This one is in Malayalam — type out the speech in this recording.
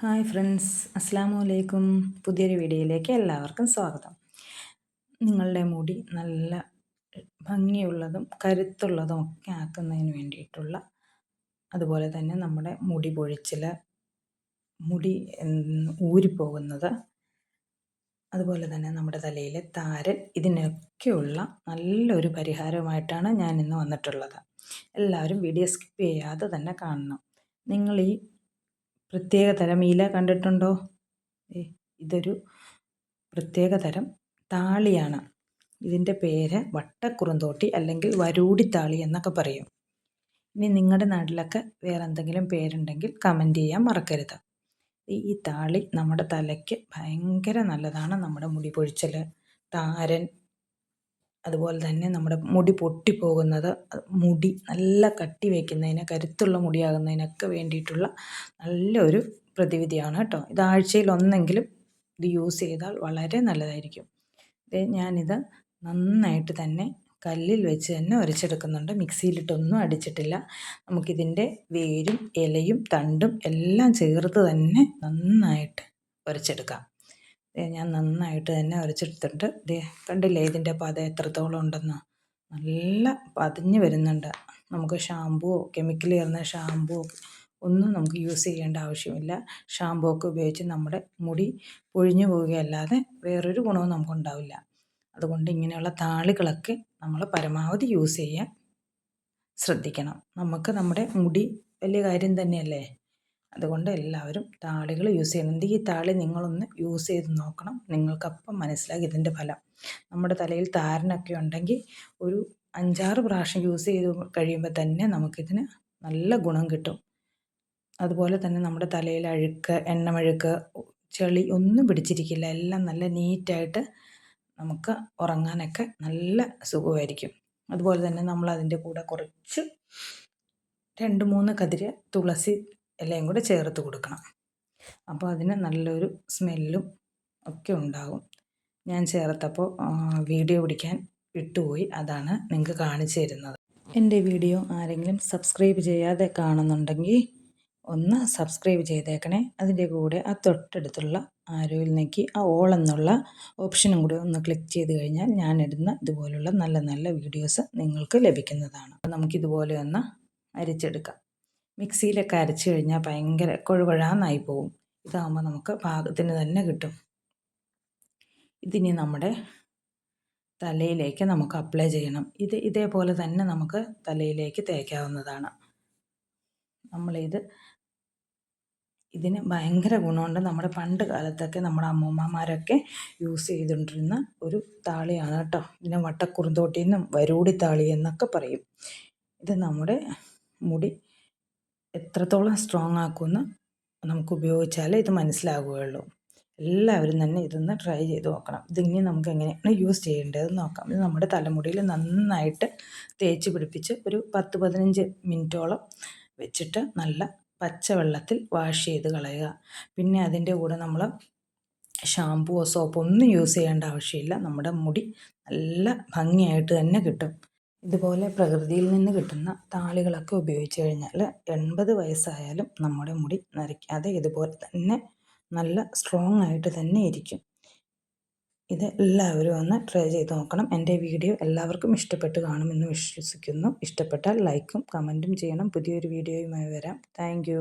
ഹായ് ഫ്രണ്ട്സ് അസ്സാമു അലൈക്കും പുതിയൊരു വീഡിയോയിലേക്ക് എല്ലാവർക്കും സ്വാഗതം. നിങ്ങളുടെ മുടി നല്ല ഭംഗിയുള്ളതും കരുത്തുള്ളതും ഒക്കെ ആക്കുന്നതിന് വേണ്ടിയിട്ടുള്ള അതുപോലെ തന്നെ നമ്മുടെ മുടി പൊഴിച്ചിൽ മുടി ഊരിപ്പോകുന്നത് അതുപോലെ തന്നെ നമ്മുടെ തലയിലെ താരൻ ഇതിനൊക്കെയുള്ള നല്ലൊരു പരിഹാരമായിട്ടാണ് ഞാൻ ഇന്ന് വന്നിട്ടുള്ളത്. എല്ലാവരും വീഡിയോ സ്കിപ്പ് ചെയ്യാതെ തന്നെ കാണണം. നിങ്ങൾ ഈ പ്രത്യേക തരം ഇല കണ്ടിട്ടുണ്ടോ? ഇതൊരു പ്രത്യേക തരം താളിയാണ്. ഇതിന്റെ പേര് വട്ടക്കുറുന്തോട്ടി അല്ലെങ്കിൽ വരൂടിത്താളി എന്നൊക്കെ പറയും. ഇനി നിങ്ങളുടെ നാട്ടിലൊക്കെ വേറെ എന്തെങ്കിലും പേരുണ്ടെങ്കിൽ കമന്റ് ചെയ്യാൻ മറക്കരുത്. ഈ താളി നമ്മുടെ തലയ്ക്ക് ഭയങ്കര നല്ലതാണ് നമ്മുടെ മുടി പൊഴിച്ചൽ താരൻ അതുപോലെ തന്നെ നമ്മുടെ മുടി പൊട്ടിപ്പോകുന്നത് മുടി നല്ല കട്ടി വയ്ക്കുന്നതിന് കരുത്തുള്ള മുടിയാകുന്നതിനൊക്കെ വേണ്ടിയിട്ടുള്ള നല്ലൊരു പ്രതിവിധിയാണ് കേട്ടോ. ഇത് ആഴ്ചയിൽ ഒന്നെങ്കിലും ഇത് യൂസ് ചെയ്താൽ വളരെ നല്ലതായിരിക്കും. ഇത് ഞാനിത് നന്നായിട്ട് തന്നെ കല്ലിൽ വെച്ച് തന്നെ ഉരച്ചെടുക്കുന്നുണ്ട് മിക്സിയിലിട്ടൊന്നും അടിച്ചിട്ടില്ല. നമുക്കിതിന്റെ വേരും ഇലയും തണ്ടും എല്ലാം ചേർത്ത് തന്നെ നന്നായിട്ട് ഉരച്ചെടുക്കാം ഞാൻ നന്നായിട്ട് തന്നെ ഉരച്ചെടുത്തിട്ടുണ്ട് ദേ കണ്ടില്ലേ ഇതിന്റെ പത എത്രത്തോളം ഉണ്ടെന്ന്? നല്ല പതിഞ്ഞ് വരുന്നുണ്ട്. നമുക്ക് ഷാമ്പുവോ കെമിക്കൽ ചേർന്ന ഷാമ്പുവോ ഒന്നും നമുക്ക് യൂസ് ചെയ്യേണ്ട ആവശ്യമില്ല. ഷാമ്പു ഒക്കെ ഉപയോഗിച്ച് നമ്മുടെ മുടി പൊഴിഞ്ഞു പോവുകയല്ലാതെ വേറൊരു ഗുണവും നമുക്കുണ്ടാവില്ല. അതുകൊണ്ട് ഇങ്ങനെയുള്ള താളികളൊക്കെ നമ്മൾ പരമാവധി യൂസ് ചെയ്യാൻ ശ്രദ്ധിക്കണം. നമുക്ക് നമ്മുടെ മുടി വലിയ കാര്യം തന്നെയല്ലേ? അതുകൊണ്ട് എല്ലാവരും താളികൾ യൂസ് ചെയ്യുന്നുണ്ട് ഈ താളി നിങ്ങളൊന്ന് യൂസ് ചെയ്ത് നോക്കണം. നിങ്ങൾക്കപ്പം മനസ്സിലാക്കി ഇതിന്റെ ഫലം. നമ്മുടെ തലയിൽ താരനൊക്കെ ഉണ്ടെങ്കിൽ ഒരു അഞ്ചാറ് പ്രാവശ്യം യൂസ് ചെയ്ത് കഴിയുമ്പോൾ തന്നെ നമുക്കിതിന് നല്ല ഗുണം കിട്ടും. അതുപോലെ തന്നെ നമ്മുടെ തലയിൽ അഴുക്ക് എണ്ണമഴുക്ക് ചെളി ഒന്നും പിടിച്ചിരിക്കില്ല. എല്ലാം നല്ല നീറ്റായിട്ട് നമുക്ക് ഉറങ്ങാനൊക്കെ നല്ല സുഖമായിരിക്കും. അതുപോലെ തന്നെ നമ്മൾ അതിന്റെ കൂടെ കുറച്ച് രണ്ട് മൂന്ന് കതിര് തുളസി ഇലയും കൂടെ ചേർത്ത് കൊടുക്കണം. അപ്പോൾ അതിന് നല്ലൊരു സ്മെല്ലും ഒക്കെ ഉണ്ടാകും ഞാൻ ചേർത്തപ്പോൾ വീഡിയോ പിടിക്കാൻ വിട്ടുപോയി. അതാണ് നിങ്ങൾക്ക് കാണിച്ചു തരുന്നത്. എന്റെ വീഡിയോ ആരെങ്കിലും സബ്സ്ക്രൈബ് ചെയ്യാതെ കാണുന്നുണ്ടെങ്കിൽ ഒന്ന് സബ്സ്ക്രൈബ് ചെയ്തേക്കണേ. അതിന്റെ കൂടെ ആ തൊട്ടടുത്തുള്ള ആരോയിൽ നീക്കി ആ ഓൾ എന്നുള്ള ഓപ്ഷനും കൂടി ഒന്ന് ക്ലിക്ക് ചെയ്ത് കഴിഞ്ഞാൽ ഞാൻ ഇടുന്ന ഇതുപോലുള്ള നല്ല നല്ല വീഡിയോസ് നിങ്ങൾക്ക് ലഭിക്കുന്നതാണ്. നമുക്കിതുപോലെ ഒന്ന് അരിച്ചെടുക്കാം. മിക്സിയിലൊക്കെ അരച്ച് കഴിഞ്ഞാൽ ഭയങ്കര കൊഴുകൊഴാന്നായി പോവും. ഇതാകുമ്പോൾ നമുക്ക് പാകത്തിന് തന്നെ കിട്ടും. ഇതിനി നമ്മുടെ തലയിലേക്ക് നമുക്ക് അപ്ലൈ ചെയ്യണം. ഇത് ഇതേപോലെ തന്നെ നമുക്ക് തലയിലേക്ക് തേക്കാവുന്നതാണ്. നമ്മളിത് ഇതിന് ഭയങ്കര ഗുണമുണ്ട്. നമ്മുടെ പണ്ട് കാലത്തൊക്കെ നമ്മുടെ അമ്മൂമ്മമാരൊക്കെ യൂസ് ചെയ്തുകൊണ്ടിരുന്ന ഒരു താളിയാണ് കേട്ടോ. ഇതിനെ വട്ടക്കുറുന്തോട്ടി എന്നും വരൂടി താളി എന്നൊക്കെ പറയും. ഇത് നമ്മുടെ മുടി എത്രത്തോളം സ്ട്രോങ് ആക്കുമെന്ന് നമുക്ക് ഉപയോഗിച്ചാലേ ഇത് മനസ്സിലാകുകയുള്ളൂ. എല്ലാവരും തന്നെ ഇതൊന്ന് ട്രൈ ചെയ്ത് നോക്കണം. ഇതിനി നമുക്ക് എങ്ങനെയാണ് യൂസ് ചെയ്യേണ്ടതെന്ന് നോക്കാം. ഇത് നമ്മുടെ തലമുടിയിൽ നന്നായിട്ട് തേച്ച് പിടിപ്പിച്ച് ഒരു പത്ത് പതിനഞ്ച് മിനിറ്റോളം വെച്ചിട്ട് നല്ല പച്ചവെള്ളത്തിൽ വാഷ് ചെയ്ത് കളയുക. പിന്നെ അതിന്റെ കൂടെ നമ്മൾ ഷാമ്പുവോ സോപ്പോ ഒന്നും യൂസ് ചെയ്യേണ്ട ആവശ്യമില്ല. നമ്മുടെ മുടി നല്ല ഭംഗിയായിട്ട് തന്നെ കിട്ടും. ഇതുപോലെ പ്രകൃതിയിൽ നിന്ന് കിട്ടുന്ന താളികളൊക്കെ ഉപയോഗിച്ച് കഴിഞ്ഞാൽ എൺപത് വയസ്സായാലും നമ്മുടെ മുടി നരയ്ക്കാതെ ഇതുപോലെ തന്നെ നല്ല സ്ട്രോങ് ആയിട്ട് തന്നെ ഇരിക്കും. ഇത് എല്ലാവരും ഒന്ന് ട്രൈ ചെയ്ത് നോക്കണം. എന്റെ വീഡിയോ എല്ലാവർക്കും ഇഷ്ടപ്പെട്ട് കാണുമെന്ന് വിശ്വസിക്കുന്നു. ഇഷ്ടപ്പെട്ടാൽ ലൈക്കും കമന്റും ചെയ്യണം. പുതിയൊരു വീഡിയോയുമായി വരാം. താങ്ക്